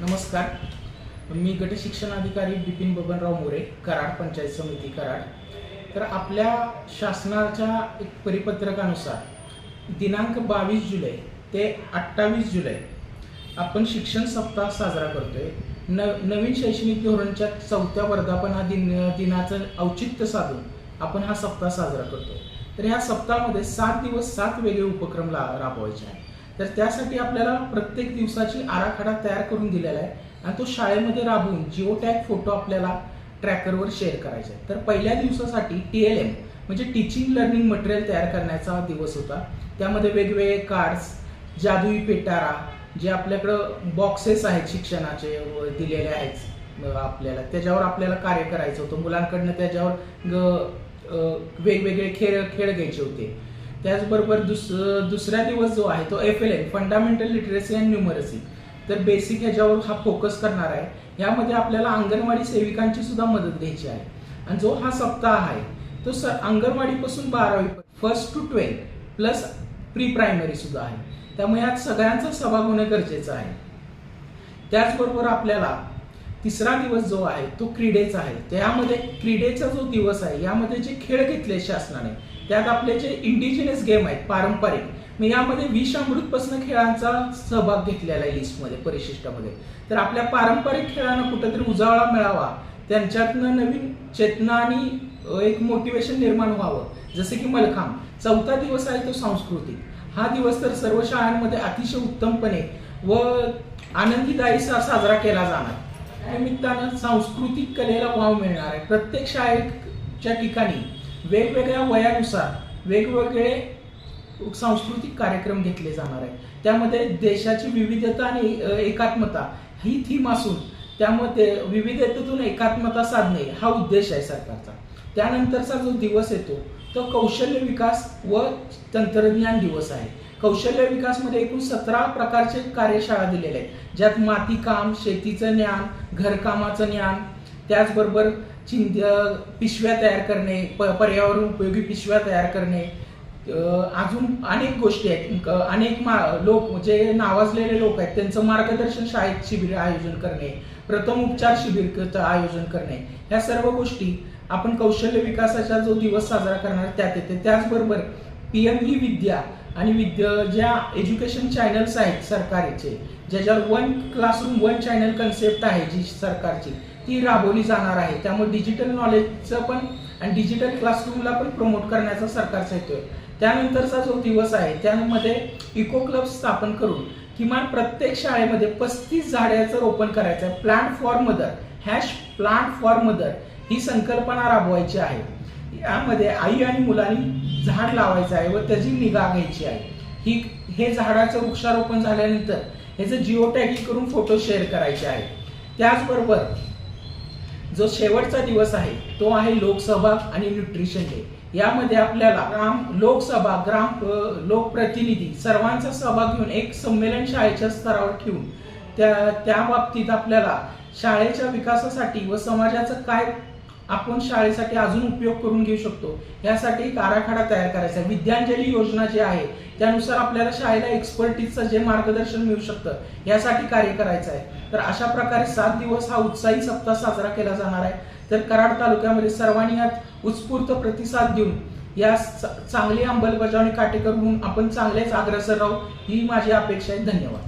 नमस्कार. मी गट शिक्षण अधिकारी बिपिन बबनराव मोरे कराड पंचायत समिती कराड. तर आपल्या शासनाच्या एक परिपत्रकानुसार दिनांक बावीस जुलै ते अठ्ठावीस जुलै आपण शिक्षण सप्ताह साजरा करतोय. न नवीन शैक्षणिक धोरणच्या चौथ्या वर्धापना दिन दिनाचं औचित्य साधून आपण हा सप्ताह साजरा करतोय. तर ह्या सप्ताहामध्ये सात दिवस सात वेगळे उपक्रम ला राबवायचे आहेत. तर त्यासाठी आपल्याला प्रत्येक दिवसाची आराखडा तयार करून दिलेला आहे. आणि तो शाळेमध्ये राबवून जिओ टॅग फोटो आपल्याला ट्रॅकरवर शेअर करायचा आहे. तर पहिल्या दिवसासाठी टी एल एम म्हणजे टीचिंग लर्निंग मटेरियल तयार करण्याचा दिवस होता. त्यामध्ये वेगवेगळे कार्ड्स जादुई पेटारा जे आपल्याकडं बॉक्सेस आहेत शिक्षणाचे दिलेले आहेत आपल्याला. त्याच्यावर आपल्याला कार्य करायचं होतं. मुलांकडनं त्याच्यावर वेगवेगळे खेळ खेळ घ्यायचे होते. त्याचबरोबर दुस दुसरा दिवस जो आहे तो F L N fundamental literacy and numeracy तर बेसिक ह्याच्यावर हा फोकस करणार आहे. यामध्ये आपल्याला अंगणवाडी सेविकांची सुद्धा मदत घ्यायची आहे. आणि जो हा सप्ताह आहे तो स अंगणवाडीपासून बारावी first to twelfth plus pre primary सुद्धा आहे. त्यामुळे यात सगळ्यांचा सहभाग होणं गरजेचं आहे. त्याचबरोबर आपल्याला तिसरा दिवस जो आहे तो क्रीडेचा आहे. त्यामध्ये क्रीडेचा जो दिवस आहे यामध्ये जे खेळ घेतले शासनाने त्यात आपले जे इंडिजिनस गेम आहेत पारंपरिक मग यामध्ये विष अमृतपासून खेळांचा सहभाग घेतलेला आहे लिस्टमध्ये परिशिष्टामध्ये. तर आपल्या पारंपरिक खेळांना कुठेतरी उजाळा मिळावा त्यांच्यातनं नवीन चेतना आणि एक मोटिवेशन निर्माण व्हावं. जसे की मलखांब चौथा दिवस आहे तो सांस्कृतिक. हा दिवस तर सर्व शाळांमध्ये अतिशय उत्तमपणे व आनंदीदायी साजरा केला जाणार. निमित्तानं सांस्कृतिक कलेला वाव मिळणार आहे. प्रत्येक शाळेच्या ठिकाणी वेगवेगळ्या वयानुसार वेगवेगळे सांस्कृतिक कार्यक्रम घेतले जाणार आहे त्यामध्ये देशाची विविधता आणि एकात्मता ही थीम असून त्यामध्ये विविधतेतून एकात्मता साधणे हा उद्देश आहे सरकारचा. त्यानंतरचा जो दिवस येतो तो कौशल्य विकास व तंत्रज्ञान दिवस आहे. कौशल्य विकासमध्ये एकूण सतरा प्रकारचे कार्यशाळा दिलेल्या आहेत. ज्यात मातीकाम शेतीचं ज्ञान घरकामाचं ज्ञान त्याचबरोबर चिंत पिशव्या तयार करणे प पर्यावरण उपयोगी पिशव्या तयार करणे अजून अनेक गोष्टी आहेत. अनेक मा लोक जे नावाजलेले लोक आहेत त्यांचं मार्गदर्शन शाळेत शिबिर आयोजन करणे प्रथम उपचार शिबिर आयोजन करणे ह्या सर्व गोष्टी आपण कौशल्य विकासाचा जो दिवस साजरा करणार त्यात येते. त्याचबरोबर पी एम ही विद्या आणि विद्या ज्या एज्युकेशन चॅनल्स आहेत सरकारचे ज्याच्यावर one classroom one channel concept आहे जी सरकारची ती राबवली जाणार आहे. त्यामुळे डिजिटल नॉलेजचं पण आणि डिजिटल क्लासरूमला पण प्रमोट करण्याचा सरकारचा हेतू आहे. त्यानंतरचा जो दिवस आहे त्यामध्ये इको क्लब स्थापन करून किमान प्रत्येक शाळेमध्ये पस्तीस झाडाचं रोपण करायचं आहे. Plant for mother hash plant for mother ही संकल्पना राबवायची आहे. यामध्ये आई आणि मुलांनी झाड लावायचं आहे व त्याची निगा घ्यायची आहे. ही हे झाडाचं वृक्षारोपण झाल्यानंतर ह्याचं जिओ टॅगिंग करून फोटो शेअर करायचे आहे. त्याचबरोबर जो शेवटचा दिवस आहे तो आहे लोकसभा आणि न्यूट्रिशन डे यामध्ये आपल्याला ग्राम लोकसभा ग्राम लोकप्रतिनिधी सर्वांचा सहभाग घेऊन एक संमेलन शाळेच्या स्तरावर ठेवून त्या त्या बाबतीत आपल्याला शाळेच्या विकासासाठी व समाजाचं काय आपण शाळेसाठी अजून उपयोग करून घेऊ शकतो. यासाठी एक आराखडा तयार करायचा आहे. विद्यांजली योजना जी आहे त्यानुसार आपल्याला शाळेला एक्सपर्टीजचं जे मार्गदर्शन मिळू शकतं यासाठी कार्य करायचं आहे. तर अशा प्रकारे सात दिवस हा उत्साही सप्ताह साजरा केला जाणार आहे. तर कराड तालुक्यामध्ये सर्वांनी यात उत्स्फूर्त प्रतिसाद देऊन या चांगली अंमलबजावणी काटेकर म्हणून आपण चांगलेच अग्रसर राहू ही माझी अपेक्षा आहे. धन्यवाद.